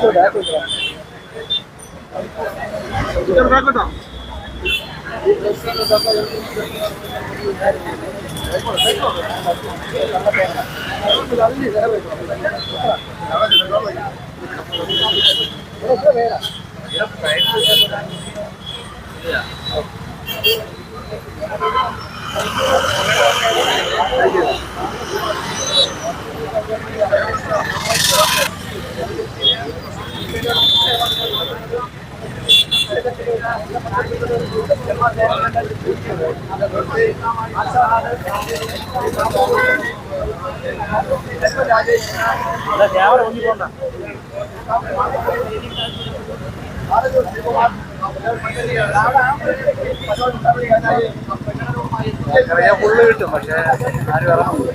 Full കിട്ടും தேவரை வந்து போனா പക്ഷേ ആരും ഇറങ്ങും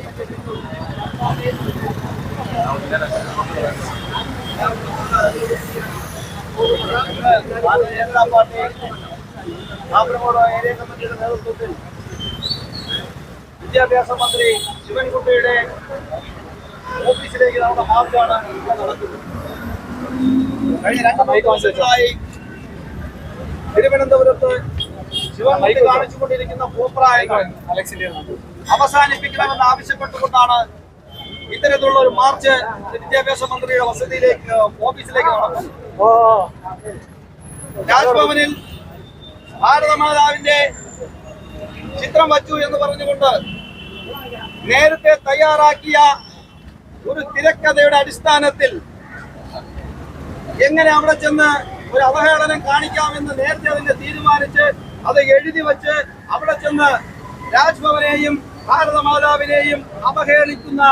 കാസർഗോഡ് ഏരിയ കമ്മിറ്റിയുടെ നേതൃത്വത്തിൽ വിദ്യാഭ്യാസ മന്ത്രി ശിവൻകുട്ടിയുടെ ഓഫീസിലേക്ക് നമ്മുടെ മാർഗമാണ് നടക്കുന്നത്. കഴിഞ്ഞ രണ്ട് മാസങ്ങളായി തിരുവനന്തപുരത്ത് ശിവൻകുട്ടി കാണിച്ചുകൊണ്ടിരിക്കുന്ന ഭൂപ്രായങ്ങൾ അവസാനിപ്പിക്കണമെന്ന് ആവശ്യപ്പെട്ടുകൊണ്ടാണ് ഇത്തരത്തിലുള്ള ഒരു മാർച്ച് വിദ്യാഭ്യാസ മന്ത്രിയുടെ വസതിയിലേക്ക് ഓഫീസിലേക്ക് നടന്നത് രാജ്ഭവനിൽ ഭാരതമാതാവിന്റെ ചിത്രം വച്ചു എന്ന് പറഞ്ഞുകൊണ്ട് നേരത്തെ തയ്യാറാക്കിയ ഒരു തിരക്കഥയുടെ അടിസ്ഥാനത്തിൽ എങ്ങനെ അവിടെ ചെന്ന് ഒരു അവഹേളനം കാണിക്കാമെന്ന് നേരത്തെ അതിന്റെ തീരുമാനിച്ച് അത് എഴുതി വെച്ച് അവിടെ ചെന്ന് രാജ്ഭവനെയും ഭാരതമാതാവിനെയും അവഹേളിക്കുന്ന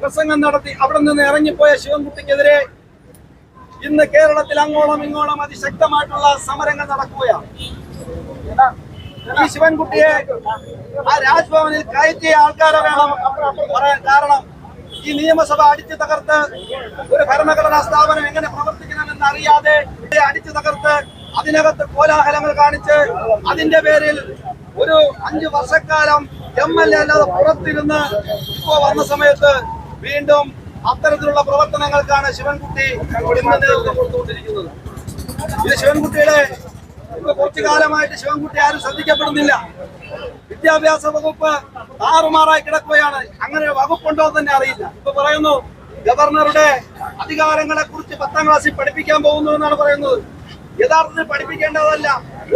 പ്രസംഗം നടത്തി അവിടെ നിന്ന് ഇറങ്ങിപ്പോയ ശിവൻകുട്ടിക്കെതിരെ ഇന്ന് കേരളത്തിൽ അങ്ങോളം ഇങ്ങോളം അതിശക്തമായിട്ടുള്ള സമരങ്ങൾ നടക്കുകയാണ്. ഈ ശിവൻകുട്ടിയെ ആ രാജ്ഭവനിൽ കയറ്റിയ ആൾക്കാരെ വേണം പറയാൻ കാരണം ഈ നിയമസഭ അടിച്ചു തകർത്ത് ഒരു ഭരണഘടനാ സ്ഥാപനം എങ്ങനെ പ്രവർത്തിക്കണമെന്ന് അറിയാതെ അടിച്ചു തകർത്ത് അതിനകത്ത് കോലാഹലങ്ങൾ കാണിച്ച് അതിന്റെ പേരിൽ ഒരു അഞ്ചു വർഷക്കാലം എം എൽ എ അല്ലാതെ പുറത്തിരുന്ന് ഇപ്പോ വന്ന സമയത്ത് വീണ്ടും അത്തരത്തിലുള്ള പ്രവർത്തനങ്ങൾക്കാണ് ശിവൻകുട്ടി ഇന്ന് കൊടുത്തുകൊണ്ടിരിക്കുന്നത്. ഇത് ശിവൻകുട്ടിയുടെ ഇപ്പൊ കുറച്ചു കാലമായിട്ട് ശിവൻകുട്ടി ആരും ശ്രദ്ധിക്കപ്പെടുന്നില്ല. വിദ്യാഭ്യാസ വകുപ്പ് താറുമാറായി കിടക്കുകയാണ്. അങ്ങനെ വകുപ്പുണ്ടോ തന്നെ അറിയില്ല. ഇപ്പൊ പറയുന്നു ഗവർണറുടെ അധികാരങ്ങളെ കുറിച്ച് പത്താം ക്ലാസ്സിൽ പഠിപ്പിക്കാൻ പോകുന്നു എന്നാണ് പറയുന്നത്. യഥാർത്ഥത്തിൽ പഠിപ്പിക്കേണ്ടതല്ല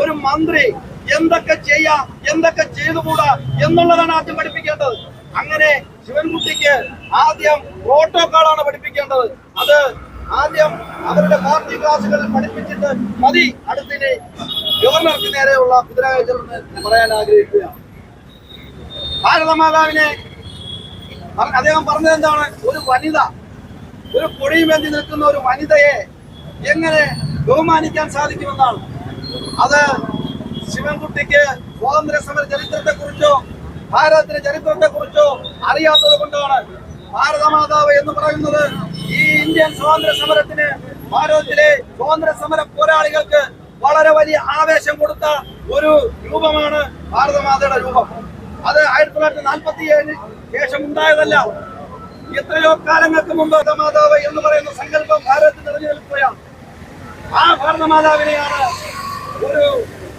ഒരു മന്ത്രി എന്തൊക്കെ ചെയ്യാം എന്തൊക്കെ ചെയ്തുകൂടാ എന്നുള്ളതാണ് ആദ്യം പഠിപ്പിക്കേണ്ടത്. അങ്ങനെ ശിവൻകുട്ടിക്ക് ആദ്യം പ്രോട്ടോകോളാണ് പഠിപ്പിക്കേണ്ടത്. അത് ആദ്യം അവരുടെ പാർട്ടി ക്ലാസ്സുകളിൽ പഠിപ്പിച്ചിട്ട് മതി. അടുത്തിനെ ഗവർണർക്ക് നേരെയുള്ള കുതിരകയറ്റം പറയാൻ ആഗ്രഹിക്കുക. ഭാരതമാതാവിനെ അദ്ദേഹം പറഞ്ഞത് എന്താണ് ഒരു വനിത ഒരു പൊടിയുമെന്തി നിൽക്കുന്ന ഒരു വനിതയെ എങ്ങനെ ബഹുമാനിക്കാൻ സാധിക്കുമെന്നാണ്? അത് ശിവൻകുട്ടിക്ക് സ്വാതന്ത്ര്യ സമര ചരിത്രത്തെ കുറിച്ചോ ഭാരതത്തിന്റെ ചരിത്രത്തെ കുറിച്ചോ അറിയാത്തത് കൊണ്ടാണ് ഭാരതമാതാവ് എന്ന് പറയുന്നത് ഈ ഇന്ത്യൻ സ്വാതന്ത്ര്യ സമരത്തിന് ഭാരതത്തിലെ സ്വാതന്ത്ര്യ സമര പോരാളികൾക്ക് വളരെ വലിയ ആവേശം കൊടുത്ത ഒരു രൂപമാണ് ഭാരതമാതയുടെ രൂപം. അത് ആയിരത്തി തൊള്ളായിരത്തി നാൽപ്പത്തി ഏഴിന് ശേഷം ഉണ്ടായതല്ല. എത്രയോ കാലങ്ങൾക്ക് മുമ്പ് മാതാവ് എന്ന് പറയുന്ന സങ്കല്പം ഭാരതത്തിൽ നിറഞ്ഞു നിൽക്കുകയാണ് ആ ഭാരതമാതാവിനെയാണ് ഒരു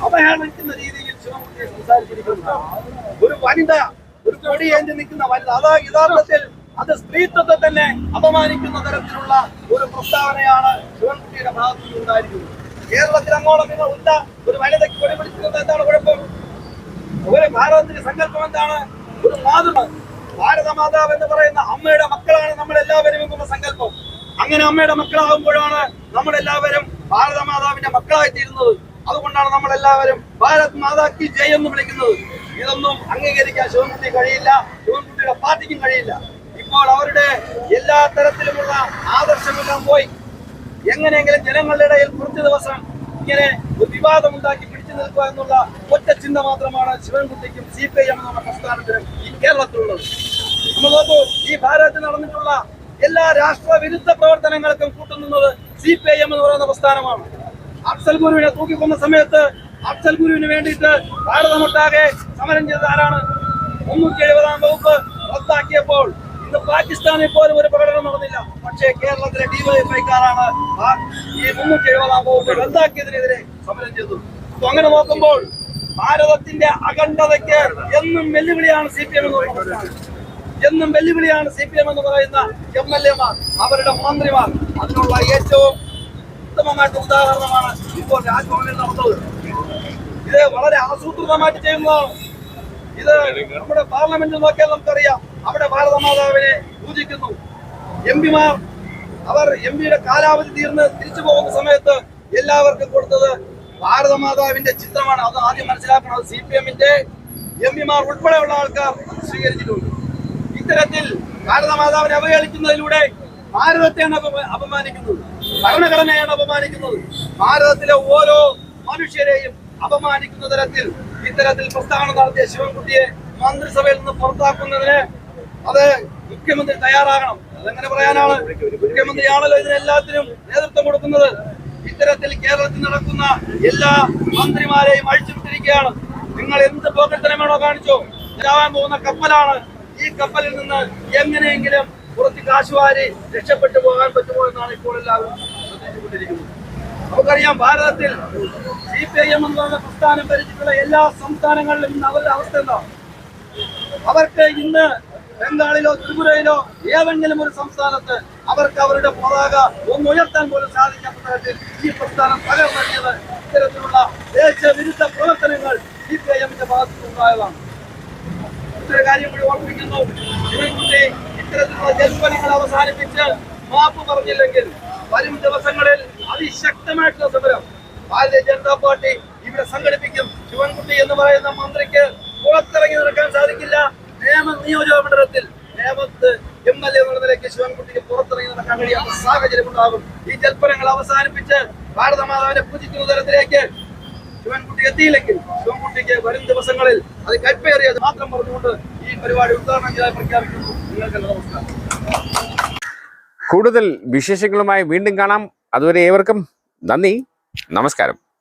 അവഹേളിക്കുന്ന രീതിയിൽ ശിവമൂർത്തി സംസാരിച്ചിരിക്കുന്നത്. ഒരു വനിത ഒരു കൊടിയേന്തി നിൽക്കുന്ന വനിത. അതാ യഥാർത്ഥത്തിൽ അത് സ്ത്രീത്വത്തെ തന്നെ അപമാനിക്കുന്ന തരത്തിലുള്ള ഒരു പ്രസ്താവനയാണ് ശിവൻകുട്ടിയുടെ ഭാഗത്തു നിന്നുണ്ടായിരിക്കുന്നത് കേരളത്തിൽ അങ്ങോളം നിങ്ങൾ ഉണ്ട ഒരു വനിതയ്ക്ക് കൊടി പിടിക്കുന്നത് എന്താണ് കുഴപ്പം? ഒരു ഭാരതത്തിന്റെ സങ്കല്പം എന്താണ്? ഒരു മാതൃ ഭാരത മാതാവ് എന്ന് പറയുന്ന അമ്മയുടെ മക്കളാണ് നമ്മൾ എല്ലാവരും എന്നുള്ള സങ്കല്പം. അങ്ങനെ അമ്മയുടെ മക്കളാകുമ്പോഴാണ് നമ്മൾ എല്ലാവരും ഭാരത മാതാവിന്റെ മക്കളായി തീരുന്നത് അതുകൊണ്ടാണ് നമ്മൾ എല്ലാവരും ഭാരത് മാതാക്ക് ജയ് എന്ന് വിളിക്കുന്നത്. ഇതൊന്നും അംഗീകരിക്കാൻ ശിവൻകുട്ടി കഴിയില്ല ശിവൻകുട്ടിയുടെ പാർട്ടിക്കും കഴിയില്ല. ഇപ്പോൾ അവരുടെ എല്ലാ തരത്തിലുമുള്ള ആദർശമെല്ലാം പോയി. എങ്ങനെയെങ്കിലും ജനങ്ങളുടെ ഇടയിൽ കുറച്ച് ദിവസം ഇങ്ങനെ വിവാദം ഉണ്ടാക്കി പിടിച്ചു നിൽക്കുക എന്നുള്ള ഒറ്റ ചിന്ത മാത്രമാണ് ശിവൻകുട്ടിക്കും സി പി ഐ എം എന്നുള്ള പ്രസ്ഥാനത്തിനും ഈ കേരളത്തിലുള്ളത്. നമ്മൾ ഈ ഭാരതത്തിൽ നടന്നിട്ടുള്ള എല്ലാ രാഷ്ട്ര വിരുദ്ധ പ്രവർത്തനങ്ങൾക്കും കൂട്ടുനിന്നത് സി പി ഐ എം എന്ന് പറയുന്ന പ്രസ്ഥാനമാണ്. അഫ്സൽ ഗുരുവിനെ തൂക്കിക്കൊന്ന സമയത്ത് അഫ്സൽ ഗുരുവിന് വേണ്ടിയിട്ട് ഭാരതമൊട്ടാകെ സമരം ചെയ്ത ആരാണ്? മുന്നൂറ്റി എഴുപതാം വകുപ്പ് റദ്ദാക്കിയപ്പോൾ ഇന്ന് പാകിസ്ഥാനിൽ പോലും ഒരു പ്രകടനം നടന്നില്ല. പക്ഷേ കേരളത്തിലെ ഡിവൈഎഫ്ഐക്കാരാണ് ഈ മുന്നൂറ്റി എഴുപതാം വകുപ്പ് റദ്ദാക്കിയതിനെതിരെ സമരം ചെയ്തു അപ്പൊ അങ്ങനെ നോക്കുമ്പോൾ ഭാരതത്തിന്റെ അഖണ്ഡതയ്ക്ക് എന്നും വെല്ലുവിളിയാണ് സി പി എം എന്ന് പറയുന്നത്. എന്നും വെല്ലുവിളിയാണ് സി പി എം എന്ന് പറയുന്ന എം എൽ എമാർ അവരുടെ മന്ത്രിമാർ. അതിനുള്ള ഏറ്റവും ഉത്തമമായിട്ട് ഉദാഹരണമാണ് ഇപ്പോൾ രാജ്ഭവനിൽ നടന്നത്. ഇത് വളരെ ആസൂത്രിതമായിട്ട് ചെയ്യുന്നതാണ്. ഇത് നമ്മുടെ പാർലമെന്റിൽ നോക്കിയാൽ നമുക്കറിയാം. അവിടെ ഭാരത മാതാവിനെ പൂജിക്കുന്നു. എം പിമാർ അവർ എം പിയുടെ കാലാവധി തീർന്ന് തിരിച്ചു പോകുന്ന സമയത്ത് എല്ലാവർക്കും കൊടുത്തത് ഭാരത മാതാവിന്റെ ചിത്രമാണ്. അത് ആദ്യം മനസ്സിലാക്കണം. സി പി എമ്മിന്റെ എം പിമാർ ഉൾപ്പെടെയുള്ള ആൾക്കാർ അത് സ്വീകരിച്ചിട്ടുണ്ട്. ഇത്തരത്തിൽ ഭാരത മാതാവിനെ അവഹേളിക്കുന്നതിലൂടെ ഭാരതത്തെയാണ് അപമ- അപമാനിക്കുന്നത്. ഭരണഘടനയാണ് അപമാനിക്കുന്നത്. ഭാരതത്തിലെ ഓരോ മനുഷ്യരെയും അപമാനിക്കുന്ന തരത്തിൽ ഇത്തരത്തിൽ പ്രസ്താവന നടത്തിയ ശിവൻകുട്ടിയെ മന്ത്രിസഭയിൽ നിന്ന് പുറത്താക്കുന്നതിന് അത് മുഖ്യമന്ത്രി തയ്യാറാകണം. അതെങ്ങനെ പറയാനാണ്? മുഖ്യമന്ത്രിയാണല്ലോ ഇതിനെല്ലാത്തിനും നേതൃത്വം കൊടുക്കുന്നത്. ഇത്തരത്തിൽ കേരളത്തിൽ നടക്കുന്ന എല്ലാ മന്ത്രിമാരെയും അഴിച്ചുവിട്ടിരിക്കുകയാണ്. നിങ്ങൾ എന്ത് പോക്കത്തനമാണോ കാണിച്ചോ? പോകുന്ന കപ്പലാണ് ഈ കപ്പലിൽ നിന്ന് എങ്ങനെയെങ്കിലും കുറച്ച് കാശുവാരി രക്ഷപ്പെട്ടു പോകാൻ പറ്റുമോ എന്നാണ് ഇപ്പോൾ എല്ലാവരും ശ്രദ്ധിച്ചുകൊണ്ടിരിക്കുന്നത്. നമുക്കറിയാം ഭാരതത്തിൽ സി പി ഐ എം എന്ന് പ്രസ്ഥാനം ഭരിച്ചിട്ടുള്ള എല്ലാ സംസ്ഥാനങ്ങളിലും ഇന്ന് അവരുടെ അവസ്ഥ എന്താ? അവർക്ക് ഇന്ന് ബംഗാളിലോ ത്രിപുരയിലോ ഏതെങ്കിലും ഒരു സംസ്ഥാനത്ത് അവർക്ക് അവരുടെ പതാക ഒന്ന് ഉയർത്താൻ പോലും സാധിക്കാത്ത തരത്തിൽ ഈ പ്രസ്ഥാനം തകർന്നടിയത് ഇത്തരത്തിലുള്ള ദേശവിരുദ്ധ പ്രവർത്തനങ്ങൾ സി പി ഐ എമ്മിന്റെ ഭാഗത്തുനിന്നുണ്ടായതാണ് മറ്റൊരു കാര്യം കൂടി ഓർമ്മിക്കുന്നു. ശിവൻകുട്ടി ഇത്തരത്തിലുള്ള ജൽപ്പനങ്ങൾ അവസാനിപ്പിച്ച് മാപ്പ് പറഞ്ഞില്ലെങ്കിൽ വരും ദിവസങ്ങളിൽ അതിശക്തമായിട്ടുള്ള സമരം ഭാരതീയ ജനതാ പാർട്ടി ഇവിടെ സംഘടിപ്പിക്കും. ശിവൻകുട്ടി എന്ന് പറയുന്ന മന്ത്രിക്ക് പുറത്തിറങ്ങി നടക്കാൻ സാധിക്കില്ല. നേമ നിയോജക മണ്ഡലത്തിൽ നേമത്ത് എം എൽ എ എന്നുള്ള നിലയ്ക്ക് ശിവൻകുട്ടിക്ക് പുറത്തിറങ്ങി നടക്കാൻ കഴിയാത്ത സാഹചര്യം ഉണ്ടാകും. ഈ ജൽപ്പനങ്ങൾ അവസാനിപ്പിച്ച് ഭാരതമാതാവിനെ പൂജിക്കുന്ന തരത്തിലേക്ക് ശിവൻകുട്ടി എത്തിയില്ലെങ്കിൽ ശിവൻകുട്ടിക്ക് വരും ദിവസങ്ങളിൽ അത് കൈപ്പേറിയത് മാത്രം പറഞ്ഞുകൊണ്ട് ഈ പരിപാടി ഉദ്ഘാടനം ചെയ്യാൻ പ്രഖ്യാപിക്കുന്നു. നിങ്ങൾക്ക് നമസ്കാരം. കൂടുതൽ വിശേഷങ്ങളുമായി വീണ്ടും കാണാം. അതുവരെ ഏവർക്കും നന്ദി. നമസ്കാരം.